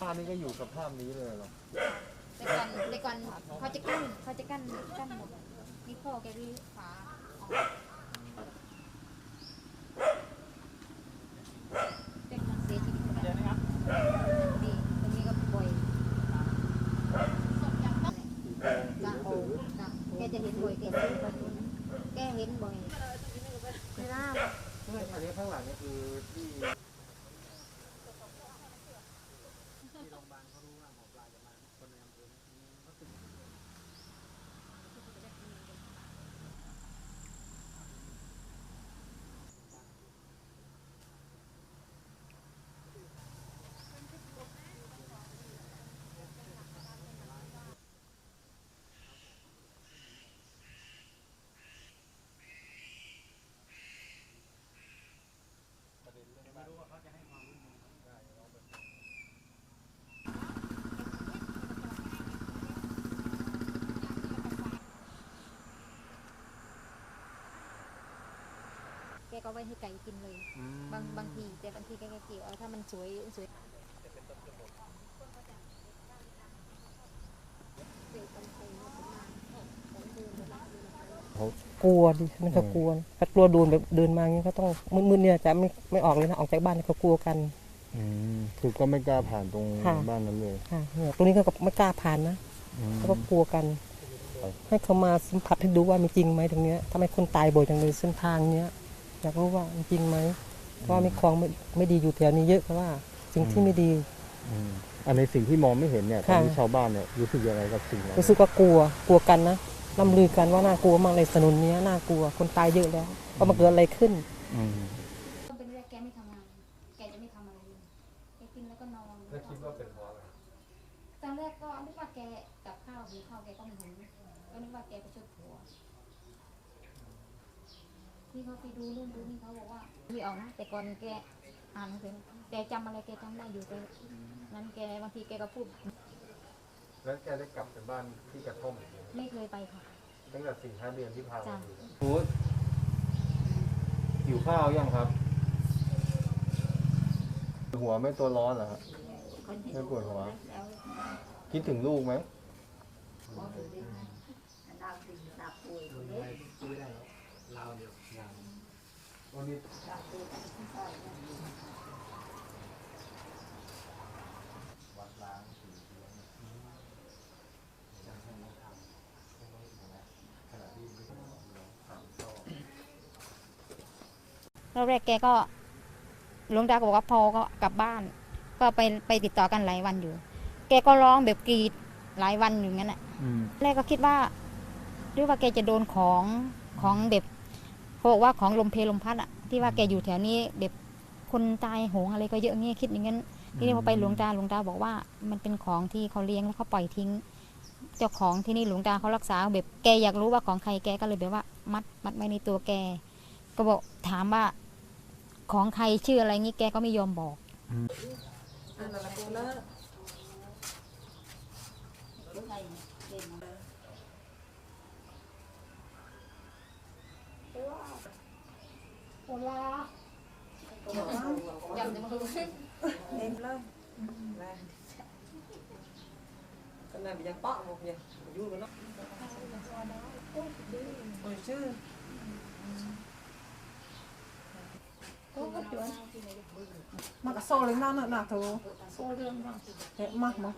ภาพนี้ก็อยู่กับภาพนี้เลยหรอแต่ก่อนแต่ก่อนเขาจะกั้นเขาจะกั้นกั้นหมดนี่พ่อแกที่ขาออก จะเห็นบ่อยแกจะเห็นบ่แกเห็นบ่อยไม่น่าไม่อันนี้ข้างหลังนี่คือที่ กก็ไว้ให้ไก่กินเลย บางบางทีแต่บางทีแกก็เกี่ยวเอาถ้ามันสวยสวยกลัวดิฉันก็กลัวนะถ้ากลัวโดนแบบเดินมาอย่างนี้ก็ต้องมืดๆเนี่ยจะไม่ไม่ออกเลยนะออกจากบ้านเขากลัวกันอืมคือก็ไม่กล้าผ่านตรงค่ะบ้านนั้นเลยค่ะเนี่ยตรงนี้ก็ไม่กล้าผ่านนะอืมเขาก็กลัวกัน ให้เขามาสัมผัสให้ดูว่ามีจริงไหมตรงเนี้ยทำไมคนตายบ่อยจังเลยเส้นทางเนี้ย อยากรู้ว่ามันจริงไหมเพราะว่ามีของไม่ไม่ดีอยู่แถวนี้เยอะเพราะว่า สิ่งที่ไม่ดีอืมอันในสิ่งที่มองไม่เห็นเนี่ยตอนค่ะนี้ชาวบ้านเนี่ยรู้สึกยังไงกับสิ่งนั้นรู้สึกว่ากลัวกลัวกันนะล่ำลือกันว่าน่ากลัวมากเลยถนนเนี้ยน่ากลัวคนตายเยอะแล้วว่ามันเกิดอะไรขึ้น อืมต้องเป็นแรกแกไม่ทำงาน แกจะไม่ทำอะไรเลยแกกินแล้วก็นอนแล้วคิดว่าเป็นเพราะอะไรตอนแรกก็นึกว่าแกกับข้าวหุงข้าวแกก็ไม่หุงก็นึกว่าแกไปช่วยผัว ที่เขาไปดูนู่นดูนี่เขาบอกว่าไม่ออกนะแต่ก่อนแกอ่านหนังสือแกจำอะไรแกจำได้อยู่แกนั้นแกบางทีแกก็พูด แล้วแกได้กลับไปบ้านที่กระท่อมอีกไหมไม่เคยไปค่ะ ตั้งแต่สี่ห้าเดือนที่ผ่านจ้ะมาพูดอยู่ข้าวยังครับ หัวไม่ตัวร้อนเหรอครับไม่ปวดหัว คิดถึงลูกไหมวันนี้ รอบแรกแกก็หลวงตาก็บอกว่าพอก็กลับบ้าน ก็ไปไปติดต่อกันหลายวันอยู่ แกก็ร้องแบบกรีดหลายวันอยู่งั้นแหละอืมแรกก็คิดว่าหรือว่าแกจะโดนของของแบบ เขาบอกว่าของลมเพลลมพัดอะที่ว่าแกอยู่แถวนี้แบบคนตายโหงอะไรก็เยอะเงี้ยคิดอย่างนั้นทีนี้พอไปหลวงตาหลวงตาบอกว่า มันเป็นของที่เขาเลี้ยงแล้วเขาปล่อยทิ้ง เจ้าของที่นี่หลวงตาเขารักษาแบบแกอยากรู้ว่าของใครแกก็เลยแบบว่า มัดมัดไว้ในตัวแก ก็บอกถามว่าของใครชื่ออะไรงี้แกก็ไม่ยอมบอก Hola. Nhầm thì mà Đem lên. Cái này bị giang bọt một nhỉ, vui của nó. Ôi chứ. Mà cả xô lên nó nữa nè thú. Xô lên nè. Thế mặc mặc